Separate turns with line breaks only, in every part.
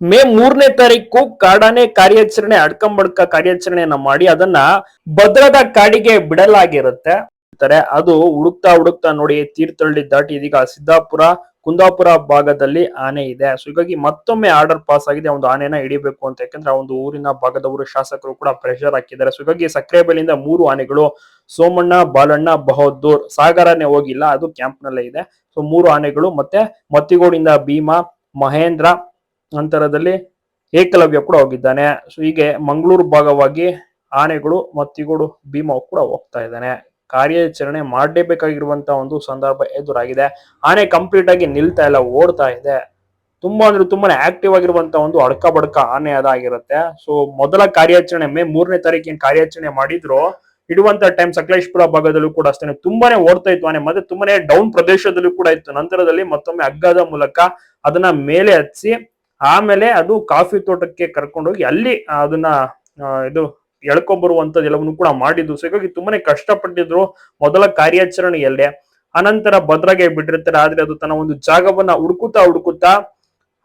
ಮೇ ಮೂರನೇ ತಾರೀಕು ಕಾಡಾನೆ ಕಾರ್ಯಾಚರಣೆ, ಅಡ್ಕಂಬಡ್ಕ ಕಾರ್ಯಾಚರಣೆಯನ್ನ ಮಾಡಿ ಅದನ್ನ ಭದ್ರದ ಕಾಡಿಗೆ ಬಿಡಲಾಗಿರುತ್ತೆ. ಅದು ಹುಡುಕ್ತಾ ಹುಡುಕ್ತಾ ನೋಡಿ ತೀರ್ಥಹಳ್ಳಿ ದಾಟಿ ಇದೀಗ ಸಿದ್ದಾಪುರ, ಕುಂದಾಪುರ ಭಾಗದಲ್ಲಿ ಆನೆ ಇದೆ. ಸೊ ಹೀಗಾಗಿ ಮತ್ತೊಮ್ಮೆ ಆರ್ಡರ್ ಪಾಸ್ ಆಗಿದೆ, ಒಂದು ಆನೆನ ಹಿಡಿಬೇಕು ಅಂತ. ಯಾಕಂದ್ರೆ ಆ ಒಂದು ಊರಿನ ಭಾಗದವರು ಶಾಸಕರು ಕೂಡ ಪ್ರೆಷರ್ ಹಾಕಿದ್ದಾರೆ. ಸೊ ಹೀಗಾಗಿ ಸಕ್ರೆಬೆಲಿಂದ ಮೂರು ಆನೆಗಳು, ಸೋಮಣ್ಣ, ಬಾಲಣ್ಣ, ಬಹದ್ದೂರ್ ಸಾಗರನೇ ಹೋಗಿಲ್ಲ, ಅದು ಕ್ಯಾಂಪ್ನಲ್ಲೇ ಇದೆ. ಸೊ ಮೂರು ಆನೆಗಳು ಮತ್ತೆ ಮತ್ತಿಗೋಡಿಂದ ಭೀಮಾ, ಮಹೇಂದ್ರ ನಂತರದಲ್ಲಿ ಏಕಲವ್ಯ ಕೂಡ ಹೋಗಿದ್ದಾನೆ. ಸೊ ಹೀಗೆ ಮಂಗಳೂರು ಭಾಗವಾಗಿ ಆನೆಗಳು ಮತ್ತಿಗೋಡು ಭೀಮವು ಕೂಡ ಹೋಗ್ತಾ ಇದ್ದಾನೆ. ಕಾರ್ಯಾಚರಣೆ ಮಾಡಲೇಬೇಕಾಗಿರುವಂತಹ ಒಂದು ಸಂದರ್ಭ ಎದುರಾಗಿದೆ. ಆನೆ ಕಂಪ್ಲೀಟ್ ಆಗಿ ನಿಲ್ತಾ ಇಲ್ಲ, ಓಡ್ತಾ ಇದೆ. ತುಂಬಾ ಅಂದ್ರೆ ತುಂಬಾನೇ ಆಕ್ಟಿವ್ ಆಗಿರುವಂತಹ ಒಂದು ಅಡ್ಕ ಬಡ್ಕ ಆನೆ ಅದಾಗಿರುತ್ತೆ. ಸೊ ಮೊದಲ ಕಾರ್ಯಾಚರಣೆ ಮೇ ಮೂರನೇ ತಾರೀಕಿನ ಕಾರ್ಯಾಚರಣೆ ಮಾಡಿದ್ರು. ಇಡುವಂತ ಟೈಮ್ ಸಕಲೇಶ್ಪುರ ಭಾಗದಲ್ಲೂ ಕೂಡ ಅಷ್ಟೇ ತುಂಬಾನೇ ಓಡ್ತಾ ಇತ್ತು ಆನೆ, ಮತ್ತೆ ತುಂಬಾನೇ ಡೌನ್ ಪ್ರದೇಶದಲ್ಲೂ ಕೂಡ ಇತ್ತು. ನಂತರದಲ್ಲಿ ಮತ್ತೊಮ್ಮೆ ಅಗ್ಗದ ಮೂಲಕ ಅದನ್ನ ಮೇಲೆ ಹತ್ಸಿ ಆಮೇಲೆ ಅದು ಕಾಫಿ ತೋಟಕ್ಕೆ ಕರ್ಕೊಂಡೋಗಿ ಅಲ್ಲಿ ಅದನ್ನ ಇದು ಎಳ್ಕೊಂಬರುವಂತದ್ದು ಎಲ್ಲವನ್ನು ಕೂಡ ಮಾಡಿದ್ದು ಸೊ ಹೀಗಾಗಿ ತುಂಬಾನೇ ಕಷ್ಟಪಟ್ಟಿದ್ರು ಮೊದಲ ಕಾರ್ಯಾಚರಣೆಯಲ್ಲೇ ಅನಂತರ ಭದ್ರಾಗೆ ಬಿಟ್ಟಿರ್ತಾರೆ, ಆದ್ರೆ ಅದು ತನ್ನ ಒಂದು ಜಾಗವನ್ನ ಹುಡುಕುತ್ತಾ ಹುಡುಕುತ್ತಾ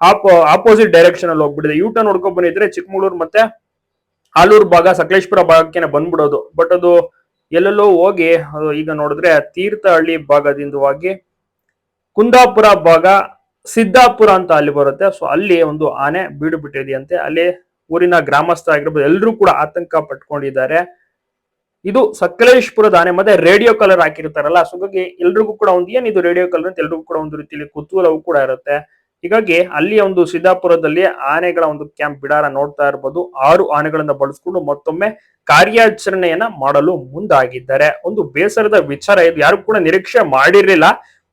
ಆಪೋ ಆಪೋಸಿಟ್ ಡೈರೆಕ್ಷನ್ ಅಲ್ಲಿ ಹೋಗ್ಬಿಟ್ಟಿದೆ. ಯೂ ಟರ್ನ್ ಬಂದಿದ್ರೆ ಚಿಕ್ಕಮಗಳೂರು ಮತ್ತೆ ಆಲೂರು ಭಾಗ, ಸಕಲೇಶ್ಪುರ ಭಾಗಕ್ಕೆ ಬಂದ್ಬಿಡೋದು. ಬಟ್ ಅದು ಎಲ್ಲೆಲ್ಲೋ ಹೋಗಿ ಈಗ ನೋಡಿದ್ರೆ ತೀರ್ಥಹಳ್ಳಿ ಭಾಗದಿಂದವಾಗಿ ಕುಂದಾಪುರ ಭಾಗ ಸಿದ್ದಾಪುರ ಅಂತ ಅಲ್ಲಿ ಬರುತ್ತೆ. ಸೊ ಅಲ್ಲಿ ಒಂದು ಆನೆ ಬೀಡು ಬಿಟ್ಟಿದೆಯಂತೆ ಅಲ್ಲಿ ಊರಿನ ಗ್ರಾಮಸ್ಥ ಆಗಿರ್ಬೋದು ಎಲ್ಲರೂ ಕೂಡ ಆತಂಕ ಪಟ್ಕೊಂಡಿದ್ದಾರೆ. ಇದು ಸಕಲೇಶ್ಪುರದ ಆನೆ, ಮತ್ತೆ ರೇಡಿಯೋ ಕಲರ್ ಹಾಕಿರ್ತಾರಲ್ಲ ಸೊ ಹಾಗಾಗಿ ಎಲ್ರಿಗೂ ಕೂಡ ಒಂದು, ಏನ್ ಇದು ರೇಡಿಯೋ ಕಲರ್ ಅಂತ ಎಲ್ರಿಗೂ ಕೂಡ ಒಂದು ರೀತಿಯಲ್ಲಿ ಕುತೂಹಲವೂ ಕೂಡ ಇರುತ್ತೆ. ಹೀಗಾಗಿ ಅಲ್ಲಿ ಒಂದು ಸಿದ್ದಾಪುರದಲ್ಲಿ ಆನೆಗಳ ಒಂದು ಕ್ಯಾಂಪ್ ಬಿಡಾರ ನೋಡ್ತಾ ಇರ್ಬೋದು. ಆರು ಆನೆಗಳನ್ನ ಬಳಸ್ಕೊಂಡು ಮತ್ತೊಮ್ಮೆ ಕಾರ್ಯಾಚರಣೆಯನ್ನ ಮಾಡಲು ಮುಂದಾಗಿದ್ದಾರೆ. ಒಂದು ಬೇಸರದ ವಿಚಾರ, ಇದು ಯಾರು ಕೂಡ ನಿರೀಕ್ಷೆ ಮಾಡಿರಲಿಲ್ಲ.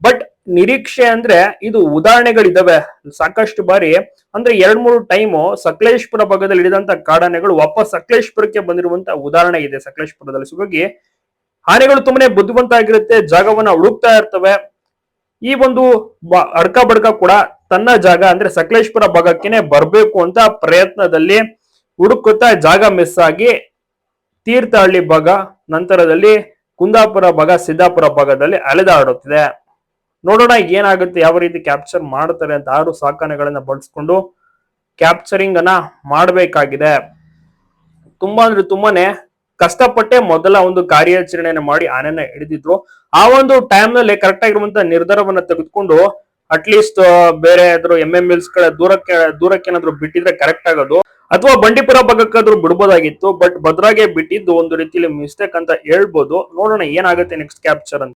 ಬಟ್ ನಿರೀಕ್ಷೆ ಅಂದ್ರೆ ಇದು ಉದಾಹರಣೆಗಳಿದ್ದಾವೆ ಸಾಕಷ್ಟು ಬಾರಿ ಅಂದ್ರೆ ಎರಡ್ ಮೂರು ಟೈಮು ಸಕಲೇಶ್ಪುರ ಭಾಗದಲ್ಲಿ ಹಿಡಿದಂತ ಕಾಡಾನೆಗಳು ವಾಪಸ್ ಸಕಲೇಶ್ಪುರಕ್ಕೆ ಬಂದಿರುವಂತ ಉದಾಹರಣೆ ಇದೆ ಸಕಲೇಶ್ಪುರದಲ್ಲಿ. ಸುಗಾಗಿ ಆನೆಗಳು ತುಂಬಾನೇ ಬುದ್ಧಿವಂತ ಆಗಿರುತ್ತೆ, ಜಾಗವನ್ನ ಹುಡುಕ್ತಾ ಇರ್ತವೆ. ಈ ಒಂದು ಅಡ್ಕ ಬಡ್ಕ ಕೂಡ ತನ್ನ ಜಾಗ ಅಂದ್ರೆ ಸಕಲೇಶ್ಪುರ ಭಾಗಕ್ಕೆನೆ ಬರ್ಬೇಕು ಅಂತ ಪ್ರಯತ್ನದಲ್ಲಿ ಹುಡುಕುತ್ತಾ ಜಾಗ ಮಿಸ್ ಆಗಿ ತೀರ್ಥಹಳ್ಳಿ ಭಾಗ, ನಂತರದಲ್ಲಿ ಕುಂದಾಪುರ ಭಾಗ, ಸಿದ್ದಾಪುರ ಭಾಗದಲ್ಲಿ ಅಲೆದಾಡುತ್ತಿದೆ. ನೋಡೋಣ ಏನಾಗುತ್ತೆ, ಯಾವ ರೀತಿ ಕ್ಯಾಪ್ಚರ್ ಮಾಡ್ತಾರೆ ಅಂತ ಆರು ಸಾಕಾನೆಗಳನ್ನ ಬಳಸ್ಕೊಂಡು ಕ್ಯಾಪ್ಚರಿಂಗ್ ಅನ್ನ ಮಾಡಬೇಕಾಗಿದೆ. ತುಂಬಾ ಅಂದ್ರೆ ತುಂಬಾನೇ ಕಷ್ಟಪಟ್ಟೆ ಮೊದಲ ಒಂದು ಕಾರ್ಯಾಚರಣೆಯನ್ನು ಮಾಡಿ ಆನೆನ ಹಿಡಿದಿದ್ರು. ಆ ಒಂದು ಟೈಮ್ನಲ್ಲಿ ಕರೆಕ್ಟ್ ಆಗಿರುವಂತಹ ನಿರ್ಧಾರವನ್ನ ತೆಗೆದುಕೊಂಡು ಅಟ್ಲೀಸ್ಟ್ ಬೇರೆ ಆದ್ರೂ ಎಂ ಎಂ ಎಲ್ಸ್ಗಳ ದೂರಕ್ಕೆ ದೂರಕ್ಕೆ ಏನಾದ್ರು ಬಿಟ್ಟಿದ್ರೆ ಕರೆಕ್ಟ್ ಆಗೋದು. ಅಥವಾ ಬಂಡೀಪುರ ಭಾಗಕ್ಕಾದ್ರೂ ಬಿಡ್ಬೋದಾಗಿತ್ತು ಬಟ್ ಭದ್ರಾಗೆ ಬಿಟ್ಟಿದ್ದು ಒಂದು ರೀತಿಯಲ್ಲಿ ಮಿಸ್ಟೇಕ್ ಅಂತ ಹೇಳ್ಬೋದು. ನೋಡೋಣ ಏನಾಗುತ್ತೆ ನೆಕ್ಸ್ಟ್ ಕ್ಯಾಪ್ಚರ್ ಅಂತ.